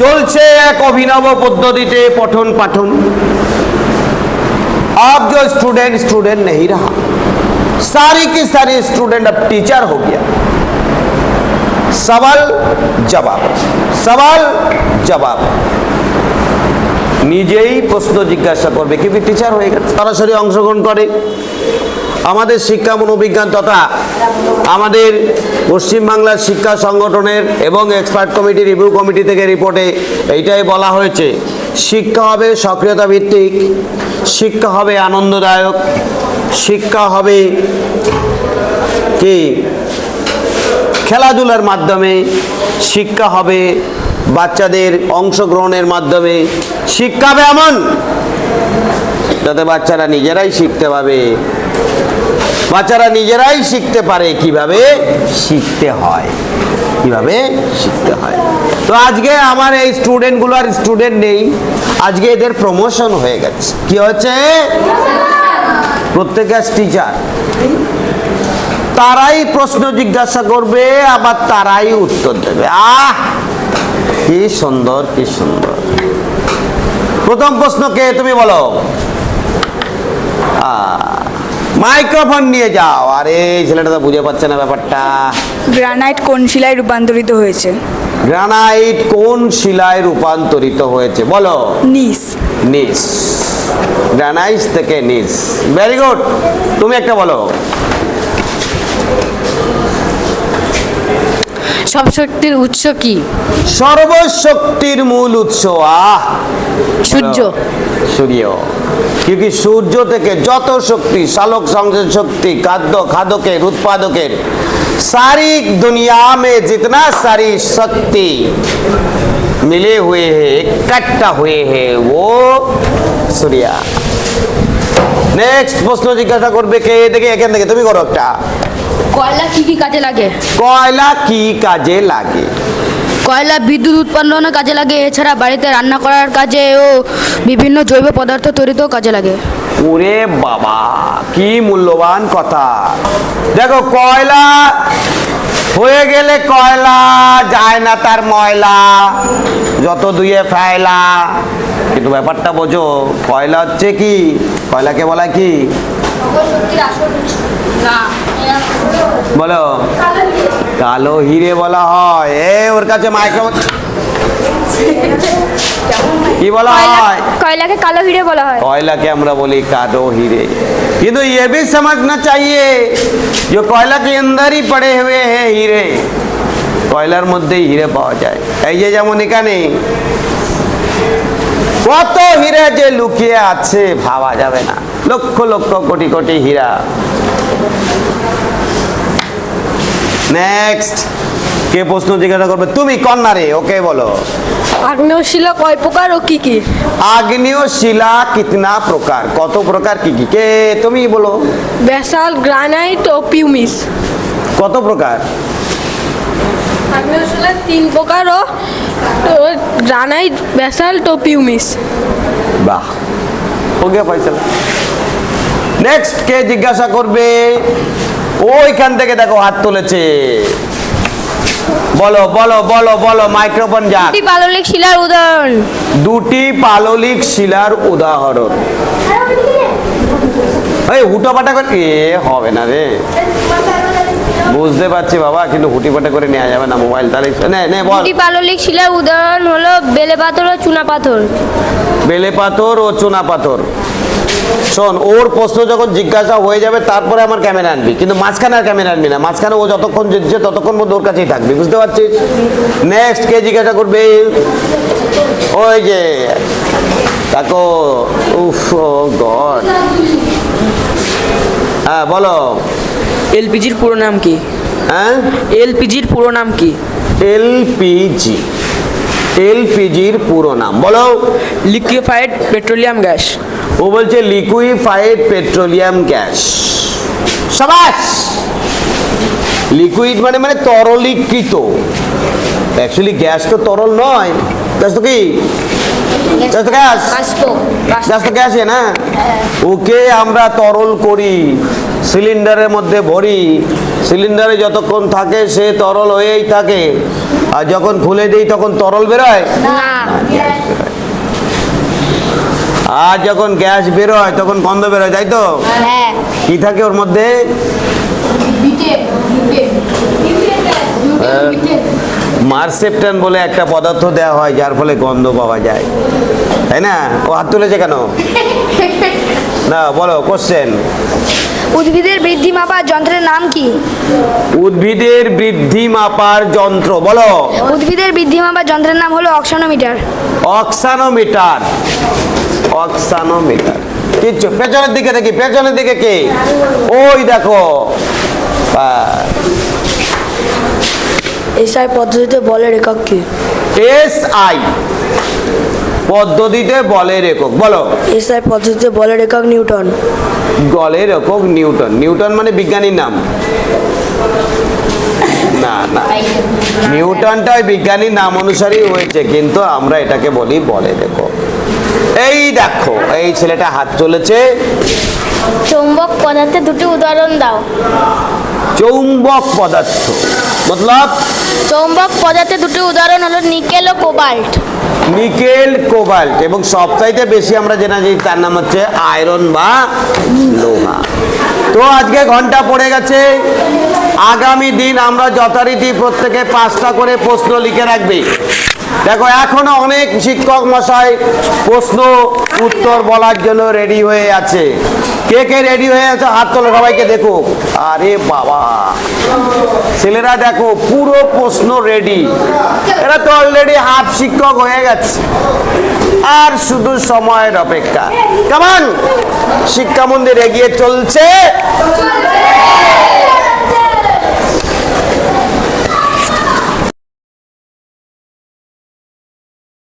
চলছে এক অভিনব পদ্ধতিতে পঠন পাঠন अब जो स्टूडेंट स्टूडेंट नहीं रहा सारी की सारी स्टूडेंट अब टीचर हो गया सवाल जवाब सवाल जवाब নিজেই প্রশ্ন জিজ্ঞাসা করবে কিন্তু টিচার হয়ে গেছে সরাসরি অংশগ্রহণ করে আমাদের শিক্ষা মনোবিজ্ঞান তথা আমাদের পশ্চিমবাংলার শিক্ষা সংগঠনের এবং এক্সপার্ট কমিটি রিভিউ কমিটি থেকে রিপোর্টে এইটাই বলা হয়েছে, শিক্ষা হবে সক্রিয়তা ভিত্তিক, শিক্ষা হবে আনন্দদায়ক, শিক্ষা হবে কি? খেলাধুলার মাধ্যমে, শিক্ষা হবে বাচ্চাদের অংশগ্রহণের মাধ্যমে। শিক্ষা হবে এমন, যাতে বাচ্চারা নিজেরাই শিখতে পাবে বাচ্চারা নিজেরাই শিখতে পারে কীভাবে শিখতে হয়। কীভাবে শিখতে হয়। তো আজকে আমার এই স্টুডেন্টগুলো আর স্টুডেন্ট নেই। আজকে এদের প্রমোশন হয়ে গেছে। কি হচ্ছে প্রত্যেকে টিচার তারাই প্রশ্ন জিজ্ঞাসা করবে, আবার তারাই উত্তর দেবে। আহ! কি সুন্দর কি সুন্দর। প্রথম প্রশ্ন কে, তুমি বলো। মাইক্রোফোন নিয়ে যাও। আরে ছেলেটা তো বুঝে পাচ্ছে না ব্যাপারটা। গ্রানাইট কোন শিলায় রূপান্তরিত হয়েছে? গ্রানাইট কোন শিলায় রূপান্তরিত হয়েছে? বলো। নিস। নিস। গ্রানাইট থেকে নিস। ভেরি গুড তুমি একটা বলো। সব শক্তির উৎস কি সর্বশক্তির মূল উৎস আহ সূর্য সূর্য क्योंकि সূর্য থেকে যত শক্তি সালোক সংযোগ শক্তি খাদ্য খাদকের উৎপাদকের सारी दुनिया में जितना सारी शक्ति मिले हुए हैं इकट्ठा हुए हैं वो सूर्य নেক্সট প্রশ্ন জিজ্ঞাসা করবে কে দেখে এখান থেকে তুমি করো একটা কয়লা কি কি কাজে লাগে? কয়লা কি কাজে লাগে? কয়লা বিদ্যুৎ উৎপাদনের কাজে লাগে এছাড়া বাড়িতে রান্না করার কাজে ও বিভিন্ন জৈব পদার্থ তৈরিতেও কাজে লাগে। ওরে বাবা কি মূল্যবান কথা। দেখো কয়লা হয়ে গেলে কয়লা যায় না তার ময়লা। যত দুয়ে ফেলা। কিন্তু ব্যাপারটা বোঝো কয়লা হচ্ছে কি? কয়লাকে বলা কি? বলো কালো হিরে বলা হয় এ ওর কাছে মাইক্রো কি বলা হয় কয়লাকে কালো হিরে বলা হয় कोयला के আমরা বলি कादो हीरे কিন্তু ये भी समझना चाहिए जो कोयला के अंदर ही पड़े हुए हैं हीरे কয়লার মধ্যেই হিরে পাওয়া যায় এই যে যেমন এখানে কত হিরে যে লুকিয়ে আছে ভাবা যাবে না লক্ষ লক্ষ কোটি কোটি হীরা নেক্সট কে প্রশ্ন জিজ্ঞাসা করবে তুমি কন্যারে ওকে বলো আগ্নেয় শিলা কয় প্রকার ও কি কি আগ্নেয় শিলা কিতনা প্রকার কত প্রকার কি কি কে তুমি বলো ব্যাসাল গ্রানাইট ও পিউমিস কত প্রকার আগ্নেয় শিলা তিন প্রকার ও ও গ্রানাইট ব্যাসাল্ট ও পিউমিস বাহ हो गया ফয়সালা নেক্সট কে জিজ্ঞাসা করবে ওইখান থেকে দেখো হাত তুলেছে। বলো বলো বলো বলো মাইক্রোফোন যা যাক পাললিক শিলার উদাহরণ। দুটি পাললিক শিলার উদাহরণ। এই হুটোপাটা করে এ হবে না রে। বুঝতে পারছি বাবা কিন্তু হুটিপাটা করে নেওয়া যাবে না মোবাইল তাহলে। নে নে বল। পাললিক শিলার উদাহরণ হলো বেলে পাথর ও চুনা পাথর। বেলে পাথর ও চুনা পাথর। শোন ওর প্রশ্ন যখন জিজ্ঞাসা হয়ে যাবে তারপরে আমার ক্যামেরা আনবি। কিন্তু মাঝখানে আর ক্যামেরা আনবি না। মাঝখানে ও যতক্ষণ জিতছে ততক্ষণ মধ্যে ওর কাছেই থাকবি। বুঝতে পারছিস? নেক্সট কে জিজ্ঞাসা করবে? ওই যে তাকো উফ গড। হ্যাঁ বলো। এলপিজির পুরো নাম কি? হ্যাঁ? এলপিজির পুরো নাম কি? এলপিজি। এলপিজির পুরো নাম। বলো। Liquefied petroleum gas. ও বলছে লিকুইফাইড পেট্রোলিয়াম গ্যাস সাবাস! লিকুইড মানে মানে তরলীকৃত। অ্যাকচুয়ালি গ্যাস তো তরল নয়। গ্যাস তো কি? গ্যাস তো গ্যাস গ্যাস তো গ্যাসে না? ওকে আমরা তরল করি সিলিন্ডারের মধ্যে ভরি। সিলিন্ডারে যতক্ষণ থাকে সে তরল হয়েই থাকে। আর যখন খুলে দিই তখন তরল বেরোয়? আর যখন গ্যাস বেরোয় তখন গন্ধ বেরোয় তাই তো? হ্যাঁ। কি থাকে ওর মধ্যে? মার্সেপ্টান বলে একটা পদার্থ দেওয়া হয় যার ফলে গন্ধ পাওয়া যায়। তাই না? ও হাত তুলেছে কেন? না বলো কোশ্চেন উদ্ভিদের বৃদ্ধি মাপার যন্ত্রের নাম কি? উদ্ভিদের বৃদ্ধি মাপার যন্ত্র বলো। উদ্ভিদের বৃদ্ধি মাপার যন্ত্রের নাম হলো অক্সানোমিটার। অক্সানোমিটার। অক্সানোমিটার। কিচ্ছু পেছনের দিকে দেখি পেছনের দিকে কে? ওই দেখো। এসআই পদ্ধতিতে বলের একক কি? এস আই পদ্ধতিতে বলের একক বলো। এসআই পদ্ধতিতে বলের একক নিউটন। গলের একক নিউটন। নিউটন মানে বিজ্ঞানীর নাম। না না। নিউটনটা বিজ্ঞানীর নাম অনুসারেই হয়েছে কিন্তু আমরা এটাকে বলি বলে দেখো। এই দেখো এই ছেলেটা হাত চলেছে। চৌম্বক পদার্থে দুটি উদাহরণ দাও। চৌম্বক পদার্থ। মতলব চৌম্বক পদার্থে দুটি উদাহরণ হলো নিকেল ও কোবাল্ট। নিকেল কোবাল্ট, এবং সবচাইতে বেশি আমরা জানি তার নাম হচ্ছে আয়রন বা লোহা। তো আজকে ঘণ্টা পড়ে গেছে। আগামী দিন আমরা যথারীতি প্রত্যেকে পাঁচটা করে প্রশ্ন লিখে রাখবে। দেখো, এখনও অনেক শিক্ষক মশাই প্রশ্ন উত্তর বলার জন্য রেডি হয়ে আছে। কে কে রেডি হয়ে আছে? হাত তোলো, সবাইকে দেখো। আরে বাবা। ছেলেরা দেখো, পুরো প্রশ্ন রেডি এরা তো অলরেডি হাফ শিক্ষক হয়ে গেছে। আর শুধু সময়ের অপেক্ষা। কেমন শিক্ষা মন্দির এগিয়ে চলছে।